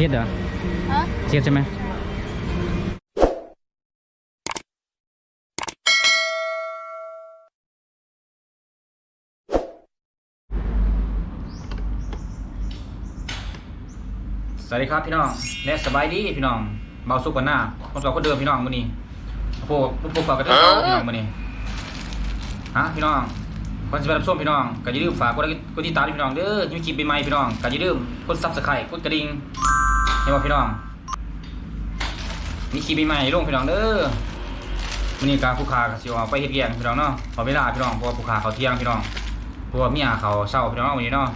เช็ดเหรอฮะเช็ดใช่ไหมสวัสดีครับพี่น้องและสบายดีพี่น้องเบาสุกกว่าหน้าคนเก่าคนเดิมพี่น้องมื้อนี้พวกพวกพวกเก่าก็เดิมพี่น้องมื้อนี้ฮะพี่น้องก่อนสิไปรับชมพี่น้องก็อย่าลืมฝากกดไลค์กดติดตามด้วยพี่น้องเด้อยังมีคลิปใหม่ๆพี่น้องก็อย่าลืมกด Subscribe กดกระดิ่งให้ว่พี่น้องมีคลิปใหม่ๆลงพี่น้องเด้อมื้อนี้การผู้ค้าก็สิออกไปเฮ็ดเวียกพี่น้องเนาะขอเวลาพี่น้องเพราะว่าผู้ค้าเขาเที่ยงพี่น้องเพราะว่าเมียเขาเช้าพี่น้องวันนี้เนาะ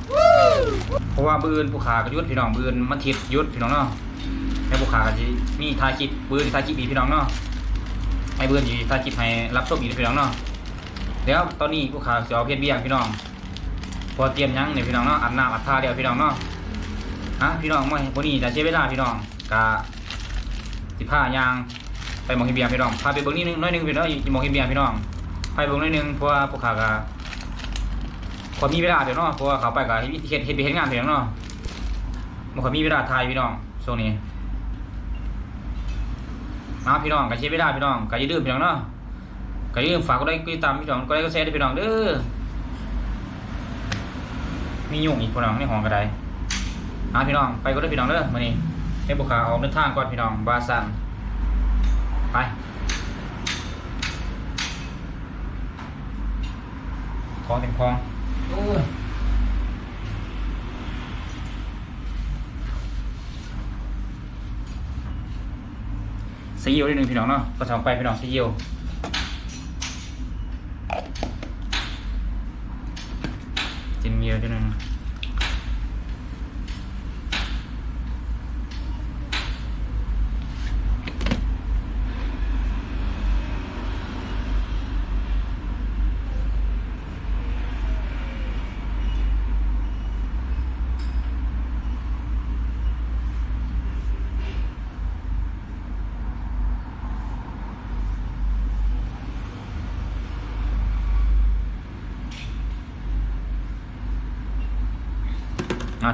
เพราะว่าบื้อนผู้ค้าก็ยุดพี่น้องบื้อนมันทิศยุดพี่น้องเนาะแล้ผู้ค้าก็สิมีถ่ายคลิปบื้อนถ่ายคลิปอีพี่น้องเนาะให้บื้ออนสิถ่ายคลิปให้รับชมอีพี่น้องเนาะเดี๋ยวตอนนี้ผู้ค้าสิออกเฮ็ดเวียกพี่น้องพอเตรียมยังเนี่ยพี่น้องเนาะอาบน้ำอาบท่าเดียวพี่น้องเนาะ ฮะพี่น้องมื้อวันนี้จะเสียเวลาพี่น้องก็สิพายางไปมองฮิเบียพี่น้องพาไปเบิ่งนิดนึงน้อยนึงพี่น้องมองฮิเบียพี่น้องไปเบิ่งน้อยนึงเพราะว่าพวกขาก็พอมีเวลาเดี๋ยวเนาะเพราะว่าเขาไปก็เฮ็ดเฮ็ดเฮ็ดเฮ็ดงานพี่น้องเนาะบ่ค่อมีเวลาถ่ายพี่น้องช่วงนี้มาพี่น้องก็ใช้เวลาพี่น้องก็อย่าลืมพี่น้องเนาะก็อย่าลืมฝากกดไลค์กดติดตามพี่น้องกดไลค์กดแชร์ด้พี่น้องเด้อมียุ่งอีกพี่น้องในห้องก็ได้ มาพี่น้องไปก็ได้อพี่น้องเด้อมื้อนี้ให้บุคคาออกเดินทางก่อนพี่น้องบาซันไปคลองเต็มคลองโอ้ยซีอิ๊วนิดนึงพี่น้องเนาะก็สองไปพี่น้องซีอิ๊วจินเมียวนิดนึง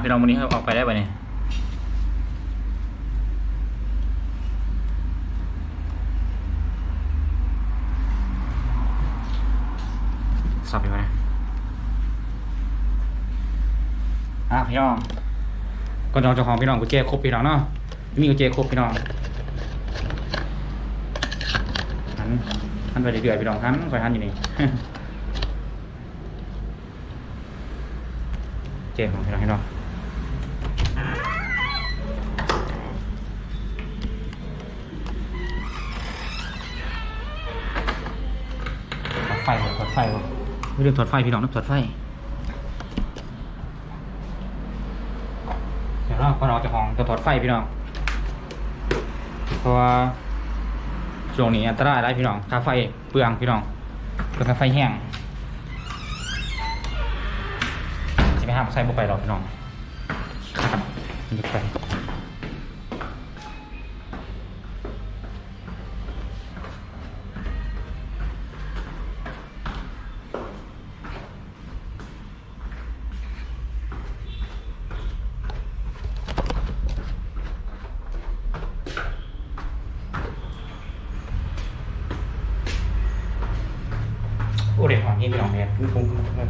พี่น้องวันนี้เขาออกไปได้ปะเนี่ยสับอยู่ไหมอะพี่น้องก่อนจะเอาเจ้าของพี่น้องกุญแจครบพี่น้องเนาะมีกุญแจครบพี่น้องหันหันไปเรื่อยๆพี่น้องหันไปหันอยู่นี่เจของพี่น้องพี่น้อง ไม่ลืมถอดไฟพี่น้องนะถอดไฟเดี๋ยวเราก็เราจะห้องจะถอดไฟพี่น้อง เพราะว่าช่วงนี้อันตรายได้พี่น้องค่าไฟเปลืองพี่น้องเป็นค่าไฟแห้งสิไปห้ามใส่บุไปหรอกพี่น้องครับมันจะไป นี่พี่น้องเนี่ยคุ้ม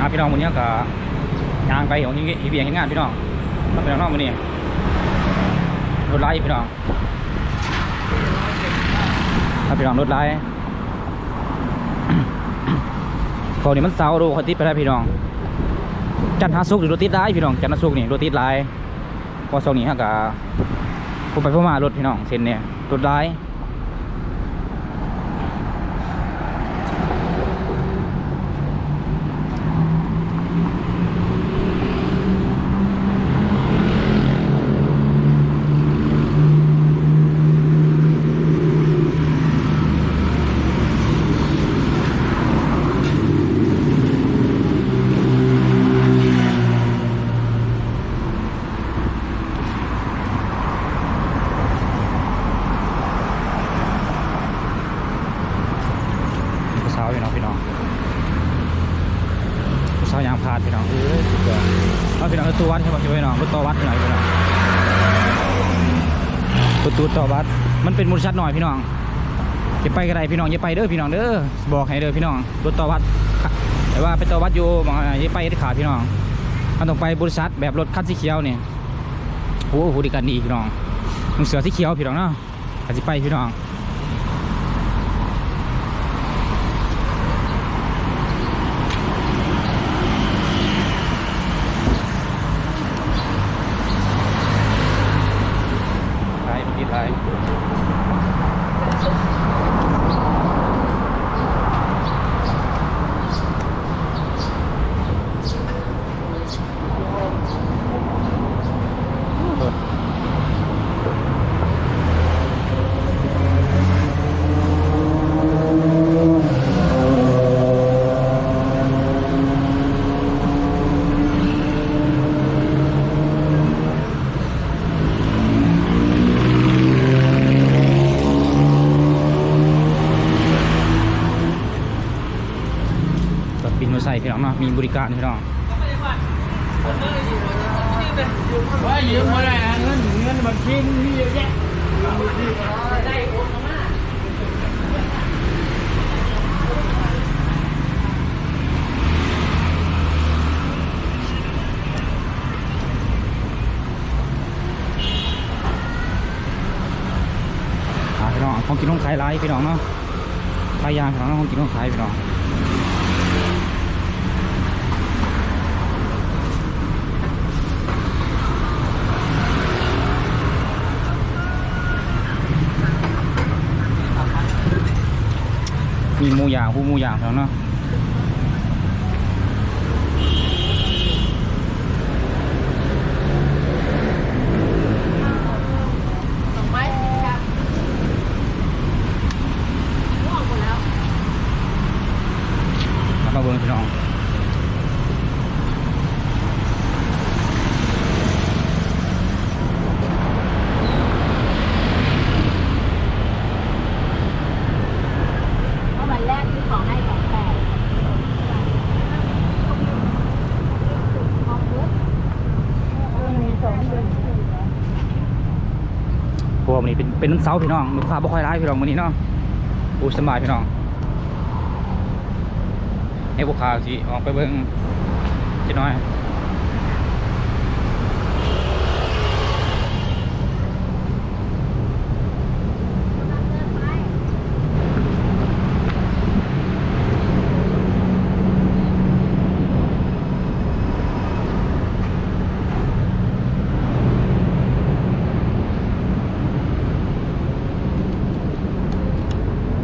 อะพี่น้องวันนี้ก็ยางไปของยี่เบียงงานพี่น้องมาพี่น้องวันนี้รถไล่พี่น้อง ถ้าพี่น้องรถไล่พอนี้มันเสาดูเขาติดไปได้พี่น้อง จันทร์ฮาสุกหรือรถติดได้พี่น้องจันทร์ฮาสุกนี่รถติดไล่พอเสาร์นี้ฮะกะผมไปพ่อมารถพี่น้องเส้นเนี่ยรถไล่ น่อยพี่น้องรถตู้ต่อวัดมันเป็นมูลชัดหน่อยพี่น้องจะไปก็ไรพี่น้องอย่าไปเด้อพี่น้องเด้อบอกให้เด้อพี่น้องรถต่อวัดแต่ว่าไปต่อวัดอยู่บางอย่าไปเด็ดขาดพี่น้องมันต้องไปบริษัทแบบรถคันสีเขียวเนี่ยโอ้โหดีกันดีพี่น้องมึงเสือสีเขียวพี่น้องเนาะอาจจะไปพี่น้อง ไทยประเทศไทยรถบินมาใส่ พี่น้องเนาะมีบริการพี่น้องว่ายืมมาได้เงินเงินบัญชีมีเยอะแยะพี่น้องของกินของขายหลายพี่น้องเนาะหลายยางพี่น้องของกินของขายพี่น้อง มีหมูย่างหูหมูย่างแถวน้องเนาะ ดอกไม้สีดำร่วงหมดแล้ว แล้วมาเบิ่งพี่น้อง เมื่อวันแรกที่ของให้ของแปดของพุทธเออมีสองเดือน เพราะวกนี้ เป็นนวันเสาร์พี่น้องลูกค้าบ่ค่อยร้ายพี่น้องวันนี้เนาะโอ้สบายพี่น้องให้ลูกค้าสิออกไปเบิ่งจิน้อย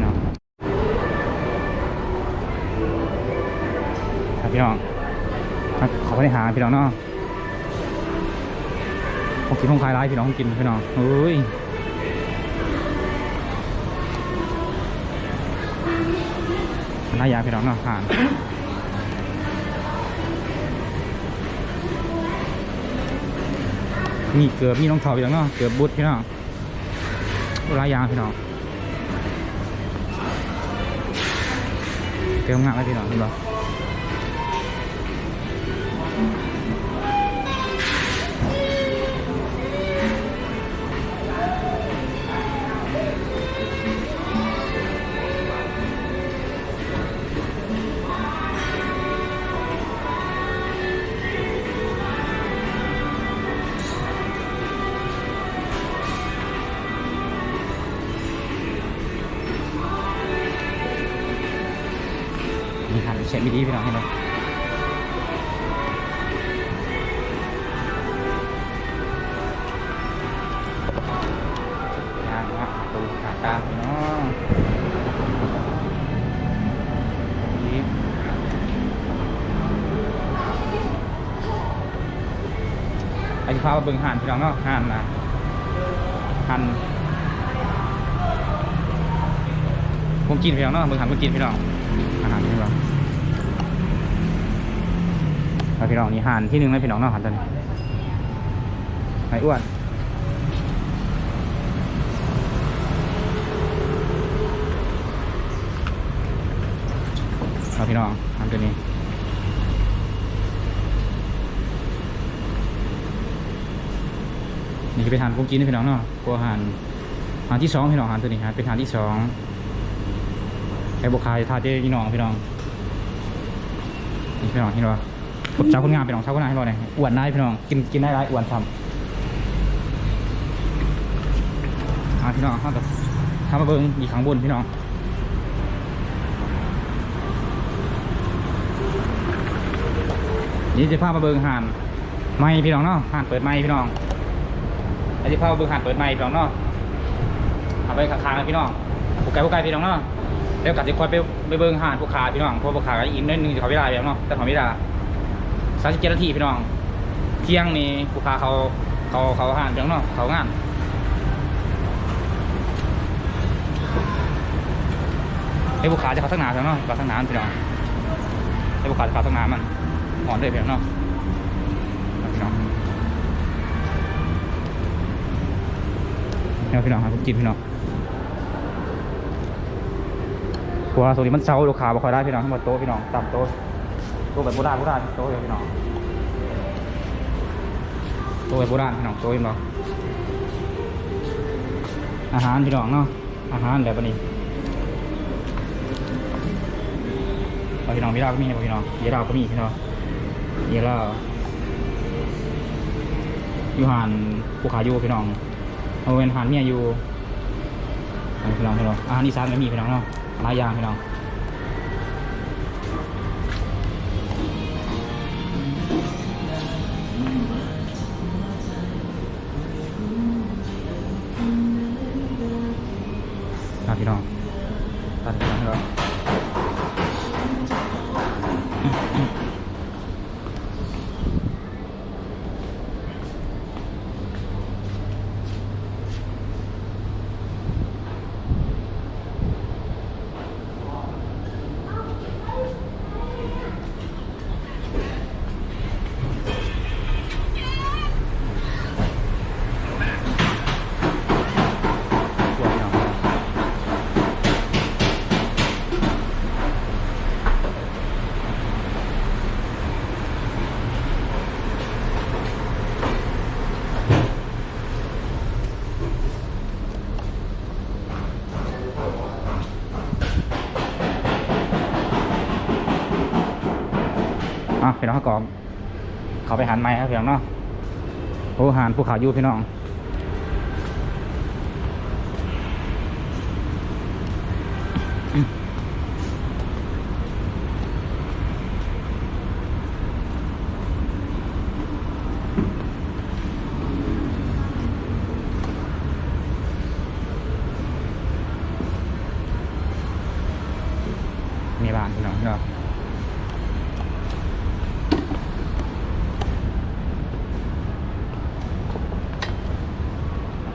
เนาะครับพี่น้องครับขอไปหา พี่น้องเนาะผมกินของคลายร้ายพี่น้องกินพี่น้องเฮ้ยน่ายาพี่น้องเนาะห่านมีเกือบมีน้องเถาพี่น้องเนาะเกือบบุดพี่น้องหลายยาพี่น้องเติมงานไว้พี่น้องเห็นบ่มี ดีพี่น้องเห็นบ่ยางนะตูขาตามเน้องนี่ไอ้ที่พามาเบิ่งหันพี่น้องเนาะหันนะหันผมกินพี่น้องเนาะเบิ่งหันผมกินพี่น้องอาหารพี่น้อง พี่น้องนี่หันที่หนึ่งเลยพี่น้องเนาะหันตัวนี้ไอ้อ้วนครับพี่น้องทำตัวนี้นี่คือเป็นหานกุ้งกินนะพี่น้องเนาะตัวหานหานที่สองพี่น้องหานตัวนี้หานเป็นหานที่สองไอ้บุคายทาเจพี่น้องพี่น้องนี่พี่น้องเห็นปะ ผมเจ้าคนงามพี่น้องเจ้าคนงามให้บ่เนี่ยอ้วนได้พี่น้องกินกินได้ไรอ้วนทำอ่าพี่น้องข้าแบบข้ามาเบิ้งอีกข้างบนพี่น้องนี่จะพามาเบิ้งหานไม่พี่น้องเนาะหานเปิดไม่พี่น้องไอ้ที่พ่อเบิ่งหันเปิดไมค์พี่น้องเนาะเอาไปข้างๆนะพี่น้องผูกไก่ผูกไก่พี่น้องเนาะแล้วกัดจะคอยไปไปเบิ่งหันผูกขาพี่น้องเพราะผูกขาก็อีกนิดนึงจะขาเวลาพี่น้องเนาะแต่ขาไม่ได้ สามสิบเจ็ดนาทีพี่น้อง เที่ยงนี่ผูกขาเขาเขาเขาหันพี่น้องเขางานไอ้ผูกขาจะเขาตั้งนานพี่น้องเนาะเขาตั้งนานพี่น้องไอ้ผูกขาจะเขาตั้งนานมันหอนเลยพี่น้องเพี่น้องพี่น้องพี่น้องครับผมกินพี่น้องเพราะว่าส่วนนี้มันเซาลูกค้าบ่ค่อยได้พี่น้องทั้งหมดโต๊ะพี่น้องตามโต๊ะ ต๊ะแบบโบราณโบราณโตเลยพี่น้องต๊ะแบบโบราณพี่น้องโต๊ะพี่น้องอาหารพี่น้องเนาะอาหารแบบนี้เอาพี่น้องมีลาวก็มีนะพี่น้องเยลาวก็มีพี่น้องเยลาวอยู่หานภูขาอยู่พี่น้องเอาเป็นอาหารเมียอยู่พี่น้องพี่น้องอาหารอีสานก็มีพี่น้องเนาะหลายอย่างพี่น้อง พี่น้องกองเขาไปหันไม้ครับพี่น้องเนาะโอ้หันภูเขาอยู่พี่น้อง มีบ้านพี่น้องพี่น้อง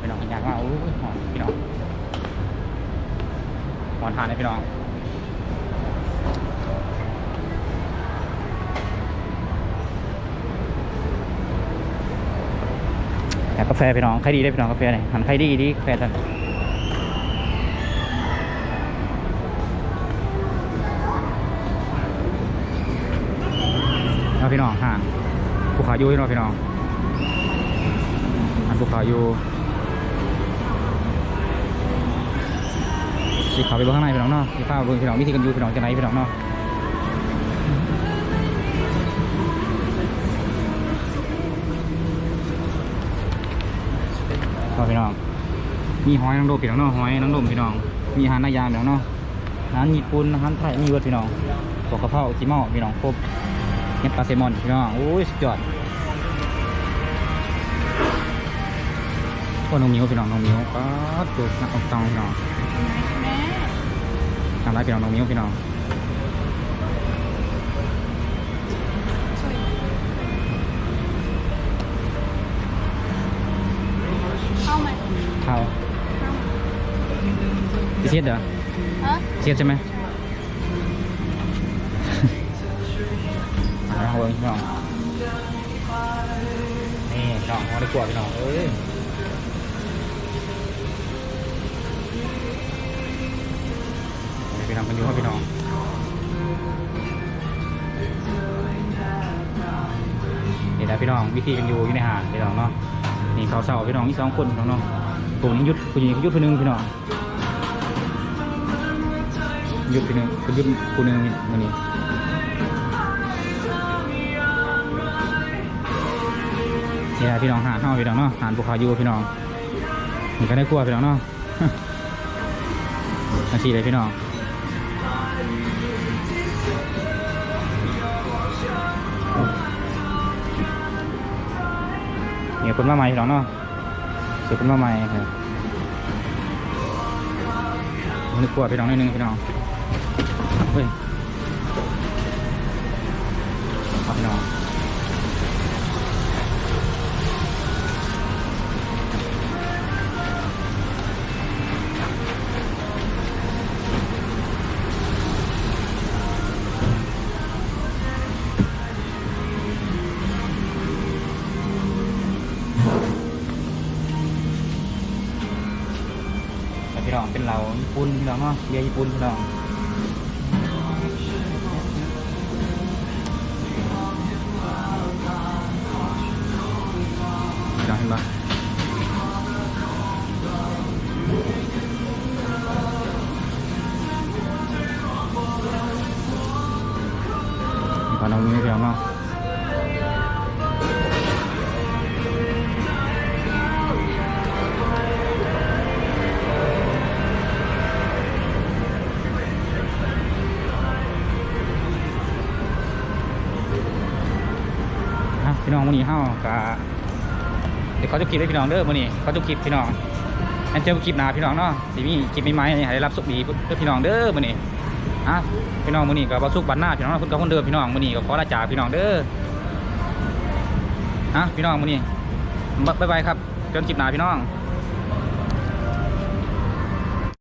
พี่น้องอ ยากว่าโอ้ยหอมพี่น้องหอนทานเลยพี่น้องอยากกาแฟพี่น้องใครดีได้พี่น้องกาแฟเนี่ยหันใครดีดีกาแฟท่านเอาพี่น้องห่างภูเขาอยู่พี่น้องพี่น้องหันภูเขาอยู่ สีขาวไปเบื้อข้างในพี่น้องเนาะสีฟ้าเบื้องพี่น้องวิธีกันอยู่พี่น้องจะไหนพี่น้องเนาะเอพี่น้องมีหอยนางรมพี่น้องเนาะหอยนางรมพี่น้อง มีอาหารนายามพี่น้องเนาะหารญี่ปุ่นหารไทยมีเวิร์ดพี่น้องปอกกระเพราจิเมาพี่น้องครบเห็ดปลาแซมอนพี่น้องโอ้ยสุดยอดโอ้น้องมิวพี่น้องน้องมิวก็ถูกนักออกตองพี่น้อง ทำไรพี่น้องน้องมิวพี่น้องเข้ามาข้าวเข้าพิเศษเหรอฮะพิเศษใช่ไหมมาแล้วเว้ยพี่น้องนี่พี่น้องเอาได้กลัวพี่น้องเอ้ย พี่น้องกันอยู่ครับพี่น้องนี่แหละพี่น้องวิธีกันอยู่อยู่ในหาดพี่น้องเนาะนี่เขาเศร้าพี่น้องมีสองคนพี่น้องผู้หญิงยุดผู้หญิงยุดผู้หนึงพี่น้องยุดผู้หนึงผู้ยุดผู้หนึงมันนี่นี่แหละพี่น้องหาเฮาพี่น้องเนาะหานภูเขาอยู่พี่น้องมันก็ได้กลัวพี่น้องเนาะมาสีเลยพี่น้อง เนี่ยคนมาใหม่หรอเนาะเสือคนมาใหม่ครับนึกลัวพี่น้องนิดนึงพี่น้องเฮ้ย พี่น้องเป็นเราญี่ปุ่นพี่น้องเนาะเบียร์ญี่ปุ่นพี่น้อง อะพี่น้องมนี้เฮากะเดี๋ยวเขาจะคลิปให้พี่น้องเด้อมื้อนี้เขาจะคลิปพี่น้องอันเจอคลิปหนาพี่น้องเนาะสิมีคลิปไม่ๆให้ได้รับสุขดีเพื่อพี่น้องเด้อมื้อนี้อะพี่น้องมื้อนี้กับ่สุขบันหน้าพี่น้องเนาะเพิ่นก็คนเดิมพี่น้องมื้อนี้ก็ขอลาจากพี่น้องเด้ออะพี่น้องมื้อนี้บ๊ายบายครับจนคลิปหนาพี่น้อง